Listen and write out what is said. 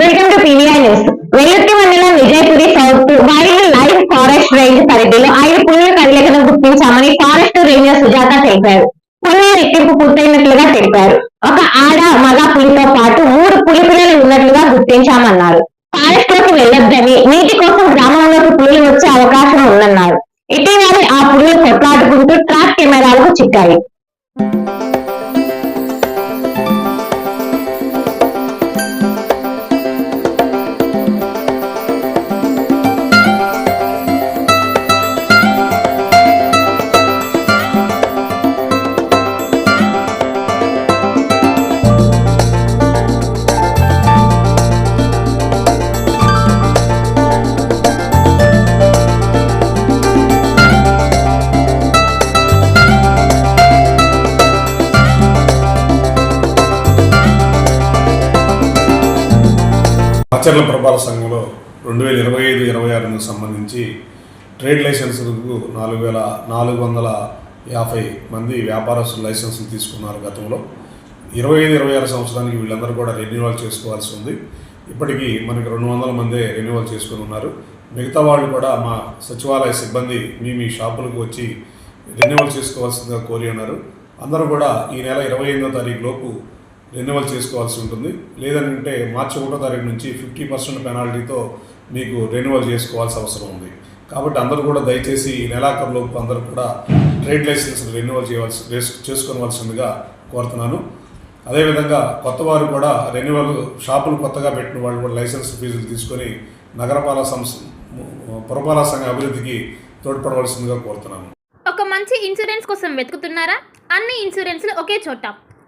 Welcome to PVR news. Vellurthi మండలం Vijayapuri south wild life forest range పరిధిలో ఐదు పులుల కదలికను గుర్తించామని ఫారెస్ట్ రేంజర్ సుజాత తెలిపారు. పులుల రెట్టింపు పూర్తయినట్లుగా తెలిపారు. ఒక ఆడ మగ పులితో పాటు మూడు పులి పిల్లలు ఉన్నట్లుగా గుర్తించామన్నారు. ఫారెస్ట్లోకి వెళ్ళొద్దని నీటి కోసం గ్రామంలోకి పులులు వచ్చే అవకాశం ఉందన్నారు. ఇటీవల ఆ పులులు కొట్లాడుకుంటూ ట్రాక్ కెమెరాలకు చిక్కాయి. ఆచరణ ప్రభాల సంఘంలో రెండు వేల ఇరవై ఐదు ఇరవై ఆరుకు సంబంధించి ట్రేడ్ లైసెన్సులకు నాలుగు వేల నాలుగు వందల యాభై మంది వ్యాపారస్తులు లైసెన్సులు తీసుకున్నారు గతంలో. ఇరవై ఐదు ఇరవై ఆరు సంవత్సరానికి వీళ్ళందరూ కూడా రెన్యువల్ చేసుకోవాల్సి ఉంది. ఇప్పటికీ మనకి రెండు వందల మందే రెన్యువల్ చేసుకుని ఉన్నారు. మిగతా వాళ్ళు కూడా మా సచివాలయ సిబ్బంది మీ మీ షాపులకు వచ్చి రెన్యువల్ చేసుకోవాల్సిందిగా కోరి ఉన్నారు. అందరూ కూడా ఈ నెల ఇరవై ఎనిమిదో తారీఖు లోపు రెన్యువల్ చేసుకోవాల్సి ఉంటుంది. లేదంటే మార్చి ఒకటో తారీఖు నుంచి ఫిఫ్టీ పర్సెంట్ పెనాల్టీతో మీకు రెన్యువల్ చేసుకోవాల్సి అవసరం ఉంది. కాబట్టి అందరూ కూడా దయచేసి ఈ నెలాఖరులోపు అందరూ కూడా ట్రేడ్ లైసెన్స్ రెన్యువల్ చేయవలసి చేసుకోవాల్సిందిగా కోరుతున్నాను. అదేవిధంగా కొత్త వారు కూడా రెన్యువల్ షాపులు కొత్తగా పెట్టిన వాళ్ళు కూడా లైసెన్స్ ఫీజులు తీసుకొని నగరపాలక సంస్థ పురపాలక సంఘ అభివృద్ధికి తోడ్పడవలసిందిగా కోరుతున్నాను. ఒక మంచి ఇన్సూరెన్స్ కోసం వెతుకుతున్నారా? అన్ని ఇన్సూరెన్స్లు ఒకే చోట.